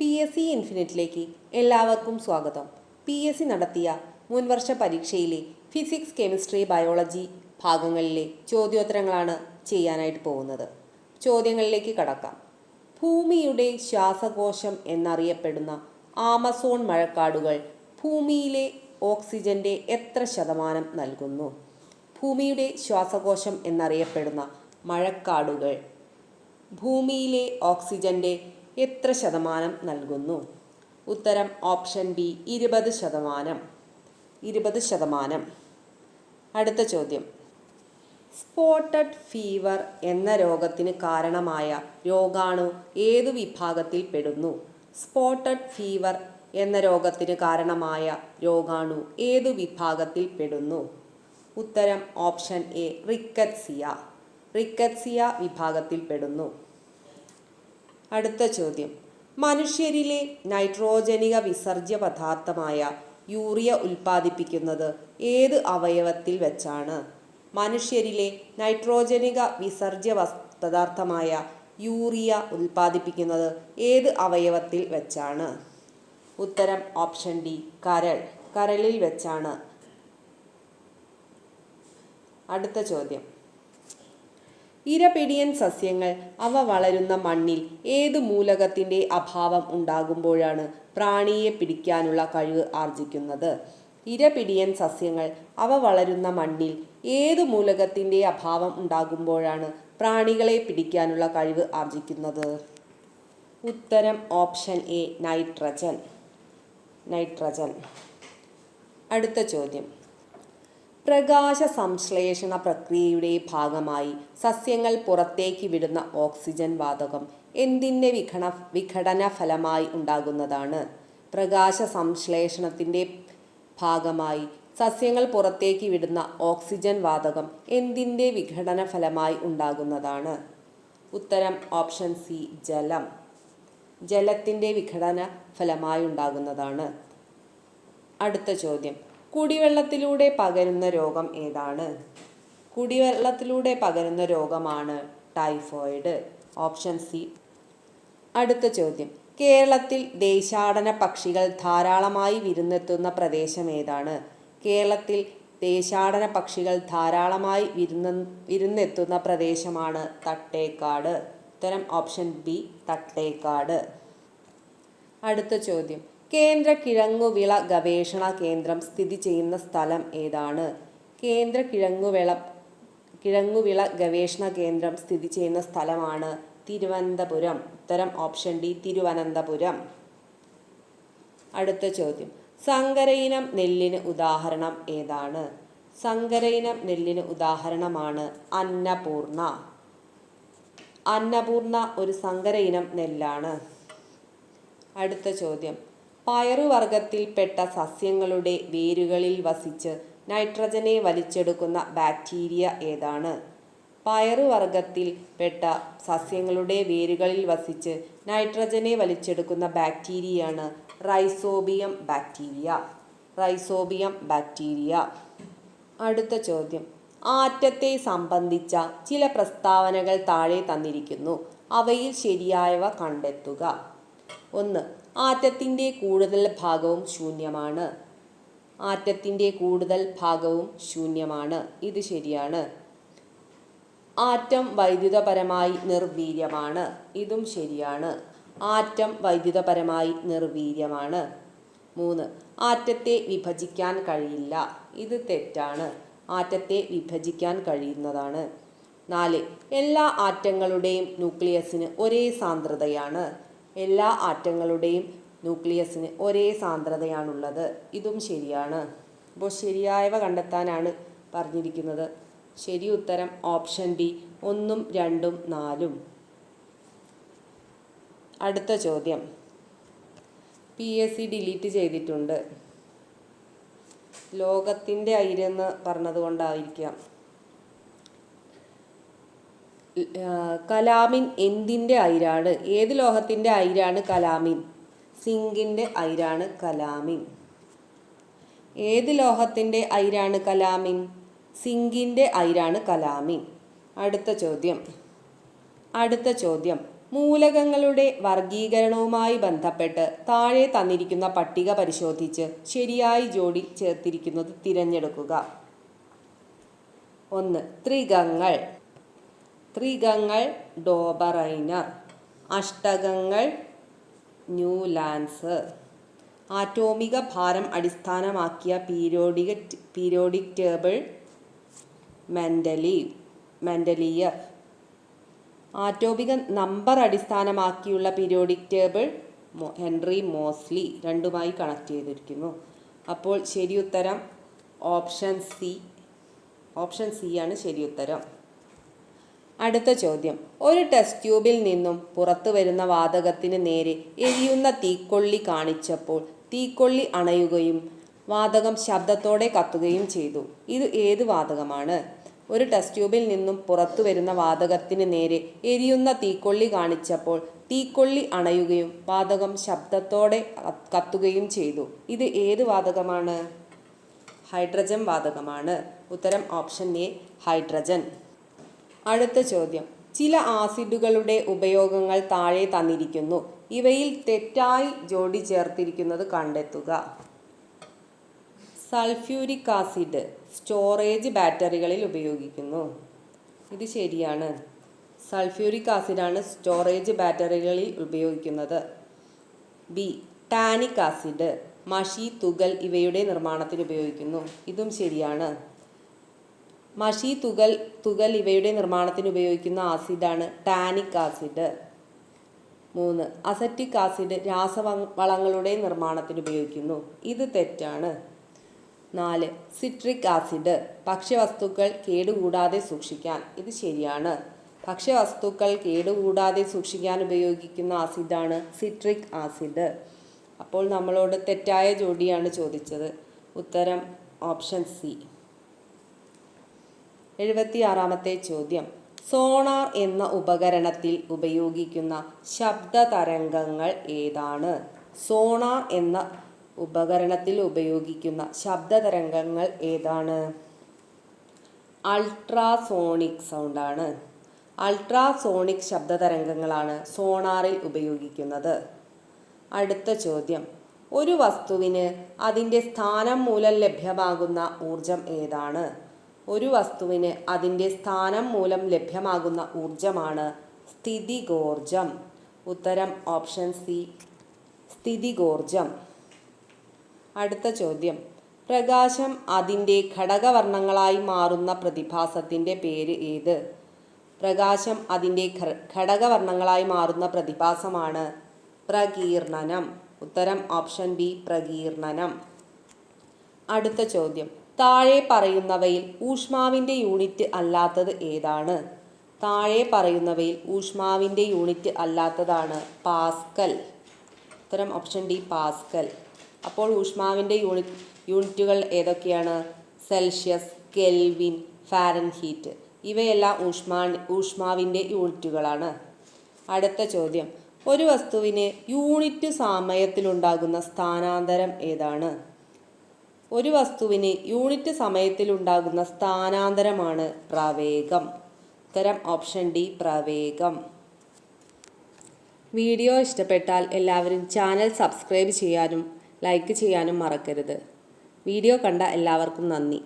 P S C ഇൻഫിനിറ്റിലേക്ക് എല്ലാവർക്കും സ്വാഗതം. P S C നടത്തിയ മുൻവർഷ പരീക്ഷയിലെ ഫിസിക്സ് കെമിസ്ട്രി ബയോളജി ഭാഗങ്ങളിലെ ചോദ്യോത്തരങ്ങളാണ് ചെയ്യാനായിട്ട് പോകുന്നത്. ചോദ്യങ്ങളിലേക്ക് കടക്കാം. ഭൂമിയുടെ ശ്വാസകോശം എന്നറിയപ്പെടുന്ന ആമസോൺ മഴക്കാടുകൾ ഭൂമിയിലെ ഓക്സിജന്റെ എത്ര ശതമാനം നൽകുന്നു? ഭൂമിയുടെ ശ്വാസകോശം എന്നറിയപ്പെടുന്ന മഴക്കാടുകൾ ഭൂമിയിലെ ഓക്സിജന്റെ എത്ര ശതമാനം നൽകുന്നു? ഉത്തരം ഓപ്ഷൻ ബി ഇരുപത് ശതമാനം. ഇരുപത് ശതമാനം. അടുത്ത ചോദ്യം. സ്പോട്ടഡ് ഫീവർ എന്ന രോഗത്തിന് കാരണമായ രോഗാണു ഏതു വിഭാഗത്തിൽ പെടുന്നു? സ്പോട്ടഡ് ഫീവർ എന്ന രോഗത്തിന് കാരണമായ രോഗാണു ഏതു വിഭാഗത്തിൽ പെടുന്നു? ഉത്തരം ഓപ്ഷൻ എ റിക്കറ്റ്സിയ. റിക്കറ്റ്സിയ വിഭാഗത്തിൽ പെടുന്നു. അടുത്ത ചോദ്യം. മനുഷ്യരിലെ നൈട്രോജനിക വിസർജ്യ പദാർത്ഥമായ യൂറിയ ഉൽപ്പാദിപ്പിക്കുന്നത് ഏത് അവയവത്തിൽ വെച്ചാണ്? മനുഷ്യരിലെ നൈട്രോജനിക വിസർജ്യ പദാർത്ഥമായ യൂറിയ ഉൽപ്പാദിപ്പിക്കുന്നത് ഏത് അവയവത്തിൽ വെച്ചാണ്? ഉത്തരം ഓപ്ഷൻ ഡി കരൾ. കരളിൽ വെച്ചാണ്. അടുത്ത ചോദ്യം. ഇരപിടിയൻ സസ്യങ്ങൾ അവ വളരുന്ന മണ്ണിൽ ഏത് മൂലകത്തിന്റെ അഭാവം ഉണ്ടാകുമ്പോഴാണ് പ്രാണിയെ പിടിക്കാനുള്ള കഴിവ് ആർജിക്കുന്നത്? ഇരപിടിയൻ സസ്യങ്ങൾ അവ വളരുന്ന മണ്ണിൽ ഏത് മൂലകത്തിന്റെ അഭാവം ഉണ്ടാകുമ്പോഴാണ് പ്രാണികളെ പിടിക്കാനുള്ള കഴിവ് ആർജിക്കുന്നത്? ഉത്തരം ഓപ്ഷൻ എ നൈട്രജൻ. നൈട്രജൻ. അടുത്ത ചോദ്യം. പ്രകാശ സംശ്ലേഷണ പ്രക്രിയയുടെ ഭാഗമായി സസ്യങ്ങൾ പുറത്തേക്ക് വിടുന്ന ഓക്സിജൻ വാതകം എന്തിന്റെ വിഘടന വിഘടന ഫലമായി ഉണ്ടാകുന്നതാണ്? പ്രകാശ സംശ്ലേഷണത്തിന്റെ ഭാഗമായി സസ്യങ്ങൾ പുറത്തേക്ക് വിടുന്ന ഓക്സിജൻ വാതകം എന്തിന്റെ വിഘടന ഫലമായി ഉണ്ടാകുന്നതാണ്? ഉത്തരം ഓപ്ഷൻ സി ജലം. ജലത്തിന്റെ വിഘടന ഫലമായി ഉണ്ടാകുന്നതാണ്. അടുത്ത ചോദ്യം. കുടിവെള്ളത്തിലൂടെ പകരുന്ന രോഗം ഏതാണ്? കുടിവെള്ളത്തിലൂടെ പകരുന്ന രോഗമാണ് ടൈഫോയിഡ്. Option C. അടുത്ത ചോദ്യം. കേരളത്തിൽ ദേശാടന പക്ഷികൾ ധാരാളമായി വിരുന്നെത്തുന്ന പ്രദേശം ഏതാണ്? കേരളത്തിൽ ദേശാടന പക്ഷികൾ ധാരാളമായി വിരുന്ന വിരുന്നെത്തുന്ന പ്രദേശമാണ് തട്ടേക്കാട്. ഉത്തരം ഓപ്ഷൻ ബി തട്ടേക്കാട്. അടുത്ത ചോദ്യം. കേന്ദ്ര കിഴങ്ങുവിള ഗവേഷണ കേന്ദ്രം സ്ഥിതി ചെയ്യുന്ന സ്ഥലം ഏതാണ്? കേന്ദ്ര കിഴങ്ങുവിള കിഴങ്ങുവിള ഗവേഷണ കേന്ദ്രം സ്ഥിതി ചെയ്യുന്ന സ്ഥലമാണ് തിരുവനന്തപുരം. ഉത്തരം ഓപ്ഷൻ ഡി തിരുവനന്തപുരം. അടുത്ത ചോദ്യം. സങ്കരയിനം നെല്ലിന് ഉദാഹരണം ഏതാണ്? സങ്കരയിനം നെല്ലിന് ഉദാഹരണമാണ് അന്നപൂർണ. അന്നപൂർണ ഒരു സങ്കരയിനം നെല്ലാണ്. അടുത്ത ചോദ്യം. പയറുവർഗത്തിൽപ്പെട്ട സസ്യങ്ങളുടെ വേരുകളിൽ വസിച്ച് നൈട്രജനെ വലിച്ചെടുക്കുന്ന ബാക്ടീരിയ ഏതാണ്? പയറുവർഗത്തിൽപ്പെട്ട സസ്യങ്ങളുടെ വേരുകളിൽ വസിച്ച് നൈട്രജനെ വലിച്ചെടുക്കുന്ന ബാക്ടീരിയയാണ് റൈസോബിയം ബാക്ടീരിയ. Rhizobium bacteria. അടുത്ത ചോദ്യം. ആറ്റത്തെ സംബന്ധിച്ച ചില പ്രസ്താവനകൾ താഴെ തന്നിരിക്കുന്നു. അവയിൽ ശരിയായവ കണ്ടെത്തുക. ഒന്ന് ആറ്റത്തിന്റെ കൂടുതൽ ഭാഗവും ശൂന്യമാണ്. ആറ്റത്തിന്റെ കൂടുതൽ ഭാഗവും ശൂന്യമാണ്. ഇത് ശരിയാണ്. ആറ്റം വൈദ്യുതപരമായി നിർവീര്യമാണ്. ഇതും ശരിയാണ്. ആറ്റം വൈദ്യുതപരമായി നിർവീര്യമാണ്. മൂന്ന് ആറ്റത്തെ വിഭജിക്കാൻ കഴിയില്ല. ഇത് തെറ്റാണ്. ആറ്റത്തെ വിഭജിക്കാൻ കഴിയുന്നതാണ്. നാല് എല്ലാ ആറ്റങ്ങളുടെയും ന്യൂക്ലിയസിന് ഒരേ സാന്ദ്രതയാണ്. എല്ലാ ആറ്റങ്ങളുടെയും ന്യൂക്ലിയസിന് ഒരേ സാന്ദ്രതയാണുള്ളത്. ഇതും ശരിയാണ്. അപ്പോൾ ശരിയായവ കണ്ടെത്താനാണ് പറഞ്ഞിരിക്കുന്നത്. ശരി ഉത്തരം ഓപ്ഷൻ ബി ഒന്നും രണ്ടും നാലും. അടുത്ത ചോദ്യം. പി എസ് സി ഡിലീറ്റ് ചെയ്തിട്ടുണ്ട്. ലോകത്തിന്റെ അയിരെന്ന് പറഞ്ഞതുകൊണ്ടായിരിക്കാം. കലാമിൻ എന്തിന്റെ അയിരാണ്? ഏത് ലോഹത്തിന്റെ അയിരാണ് കലാമിൻ? സിങ്കിന്റെ അയിരാണ് കലാമിൻ. ഏത് ലോഹത്തിന്റെ അയിരാണ് കലാമിൻ? സിങ്കിന്റെ അയിരാണ് കലാമിൻ. അടുത്ത ചോദ്യം. അടുത്ത ചോദ്യം. മൂലകങ്ങളുടെ വർഗീകരണവുമായി ബന്ധപ്പെട്ട് താഴെ തന്നിരിക്കുന്ന പട്ടിക പരിശോധിച്ച് ശരിയായി ജോഡി ചേർത്തിരിക്കുന്നത് തിരഞ്ഞെടുക്കുക. ഒന്ന് ത്രികങ്ങൾ. ത്രികങ്ങൾ ഡോബറൈനർ. അഷ്ടകങ്ങൾ ന്യൂലാൻസ്. ആറ്റോമിക ഭാരം അടിസ്ഥാനമാക്കിയ periodic periodic table Mendeleev Mendeleev ആറ്റോമിക നമ്പർ അടിസ്ഥാനമാക്കിയുള്ള പീരിയോഡിക് ടേബിൾ ഹെൻറി മോസ്ലി രണ്ടുമായി കണക്ട് ചെയ്തിരിക്കുന്നു. അപ്പോൾ ശരിയുത്തരം ഓപ്ഷൻ സി ഓപ്ഷൻ സി ആണ് ശരിയുത്തരം. അടുത്ത ചോദ്യം. ഒരു ടെസ്റ്റ് ട്യൂബിൽ നിന്നും പുറത്തു വരുന്ന വാതകത്തിന് നേരെ എരിയുന്ന തീക്കൊള്ളി കാണിച്ചപ്പോൾ തീക്കൊള്ളി അണയുകയും വാതകം ശബ്ദത്തോടെ കത്തുകയും ചെയ്തു. ഇത് ഏത് വാതകമാണ്? ഒരു ടെസ്റ്റ് ട്യൂബിൽ നിന്നും പുറത്തു വരുന്ന വാതകത്തിന് നേരെ എരിയുന്ന തീക്കൊള്ളി കാണിച്ചപ്പോൾ തീക്കൊള്ളി അണയുകയും വാതകം ശബ്ദത്തോടെ കത്തുകയും ചെയ്തു. ഇത് ഏത് വാതകമാണ്? ഹൈഡ്രജൻ വാതകമാണ്. ഉത്തരം ഓപ്ഷൻ എ ഹൈഡ്രജൻ. അടുത്ത ചോദ്യം. ചില ആസിഡുകളുടെ ഉപയോഗങ്ങൾ താഴെ തന്നിരിക്കുന്നു. ഇവയിൽ തെറ്റായി ജോഡി ചേർത്തിരിക്കുന്നത് കണ്ടെത്തുക. സൾഫ്യൂരിക് ആസിഡ് സ്റ്റോറേജ് ബാറ്ററികളിൽ ഉപയോഗിക്കുന്നു. ഇത് ശരിയാണ്. സൾഫ്യൂരിക് ആസിഡാണ് സ്റ്റോറേജ് ബാറ്ററികളിൽ ഉപയോഗിക്കുന്നത്. ബി. ടാനിക് ആസിഡ് മഷി തുകൽ ഇവയുടെ നിർമ്മാണത്തിന് ഉപയോഗിക്കുന്നു. ഇതും ശരിയാണ്. മഷി തുകൽ തുകൽ ഇവയുടെ നിർമ്മാണത്തിന് ഉപയോഗിക്കുന്ന ആസിഡാണ് ടാനിക് ആസിഡ്. മൂന്ന് അസറ്റിക് ആസിഡ് രാസവളങ്ങളുടെ നിർമ്മാണത്തിന് ഉപയോഗിക്കുന്നു. ഇത് തെറ്റാണ്. നാല് സിട്രിക് ആസിഡ് ഭക്ഷ്യവസ്തുക്കൾ കേടുകൂടാതെ സൂക്ഷിക്കാൻ. ഇത് ശരിയാണ്. ഭക്ഷ്യവസ്തുക്കൾ കേടുകൂടാതെ സൂക്ഷിക്കാൻ ഉപയോഗിക്കുന്ന ആസിഡാണ് സിട്രിക് ആസിഡ്. അപ്പോൾ നമ്മളോട് തെറ്റായ ജോഡിയാണ് ചോദിച്ചത്. ഉത്തരം ഓപ്ഷൻ സി. എഴുപത്തിയാറാമത്തെ ചോദ്യം. സോണാർ എന്ന ഉപകരണത്തിൽ ഉപയോഗിക്കുന്ന ശബ്ദ തരംഗങ്ങൾ ഏതാണ്? സോണാർ എന്ന ഉപകരണത്തിൽ ഉപയോഗിക്കുന്ന ശബ്ദ തരംഗങ്ങൾ ഏതാണ്? അൾട്രാസോണിക് സൗണ്ടാണ്. അൾട്രാസോണിക് ശബ്ദ തരംഗങ്ങളാണ് സോണാറിൽ ഉപയോഗിക്കുന്നത്. അടുത്ത ചോദ്യം. ഒരു വസ്തുവിന് അതിന്റെ സ്ഥാനം മൂലം ലഭ്യമാകുന്ന ഊർജം ഏതാണ്? ഒരു വസ്തുവിന് അതിന്റെ സ്ഥാനം മൂലം ലഭ്യമാകുന്ന ഊർജമാണ് സ്ഥിതികോർജം ഉത്തരം ഓപ്ഷൻ സി സ്ഥിതികോർജം അടുത്ത ചോദ്യം. പ്രകാശം അതിന്റെ ഘടകവർണങ്ങളായി മാറുന്ന പ്രതിഭാസത്തിന്റെ പേര് ഏത്? പ്രകാശം അതിന്റെ ഘടകവർണങ്ങളായി മാറുന്ന പ്രതിഭാസമാണ് പ്രകീർണനം. ഉത്തരം ഓപ്ഷൻ ബി പ്രകീർണനം. അടുത്ത ചോദ്യം. താഴെ പറയുന്നവയിൽ ഊഷ്മാവിന്റെ യൂണിറ്റ് അല്ലാത്തത് ഏതാണ്? താഴെ പറയുന്നവയിൽ ഊഷ്മാവിന്റെ യൂണിറ്റ് അല്ലാത്തതാണ് പാസ്കൽ. ഉത്തരം ഓപ്ഷൻ ഡി പാസ്കൽ. അപ്പോൾ ഊഷ്മാവിന്റെ യൂണിറ്റ് യൂണിറ്റുകൾ ഏതൊക്കെയാണ്? സെൽഷ്യസ് കെൽവിൻ ഫാരൻ ഹീറ്റ് ഇവയെല്ലാം ഊഷ്മാ ഊഷ്മാവിന്റെ യൂണിറ്റുകളാണ്. അടുത്ത ചോദ്യം. ഒരു വസ്തുവിന് യൂണിറ്റ് സമയത്തിലുണ്ടാകുന്ന സ്ഥാനാന്തരം ഏതാണ്? ഒരു വസ്തുവിന് യൂണിറ്റ് സമയത്തിലുണ്ടാകുന്ന സ്ഥാനാന്തരമാണ് പ്രവേഗം. ഉത്തരം ഓപ്ഷൻ ഡി പ്രവേഗം. വീഡിയോ ഇഷ്ടപ്പെട്ടാൽ എല്ലാവരും ചാനൽ സബ്സ്ക്രൈബ് ചെയ്യാനും ലൈക്ക് ചെയ്യാനും മറക്കരുത്. വീഡിയോ കണ്ട എല്ലാവർക്കും നന്ദി.